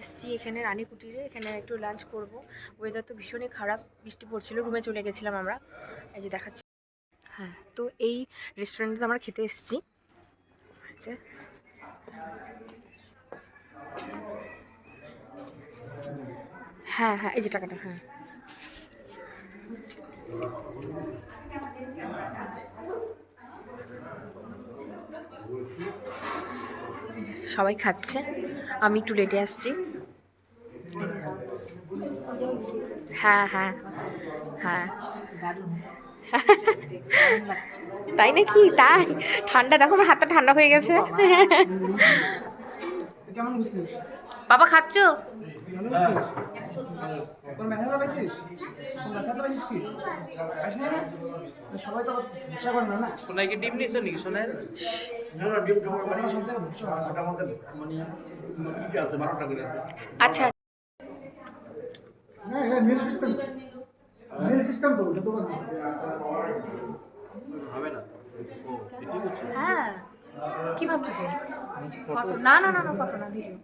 এসছি এখানে রানী কুটিরে, এখানে একটু লাঞ্চ করব। ওয়েদার তো ভীষণই খারাপ, বৃষ্টি পড়ছিল রুমে চলে গেছিলাম আমরা। এই যে দেখাচ্ছি। হ্যাঁ তো এই রেস্টুরেন্টে আমরা খেতে এসেছি। হচ্ছে হ্যাঁ হ্যাঁ এই যে টাকাটা হ্যাঁ। সবাই খাচ্ছে। আমি একটু লেটে আসছি। হ্যাঁ হ্যাঁ হ্যাঁ। তাই নাকি? তাই? ঠান্ডা দেখো আমার হাতটা ঠান্ডা হয়ে গেছে। বাবা খাচ্ছ? পেয়েছিস কি? পাইস না? না? সবাই তো ভরসা করে না না? সোনাই কি ডিম নিছো নাকি সোনাই? ওরা সব জায়গায় ভরসা করে আচ্ছা। না এটা মেল সিস্টেম মেল সিস্টেম তো যত হবে। না? ও এটি করছ হ্যাঁ কি ভাবছ না না না না ফটো না ভিডিও।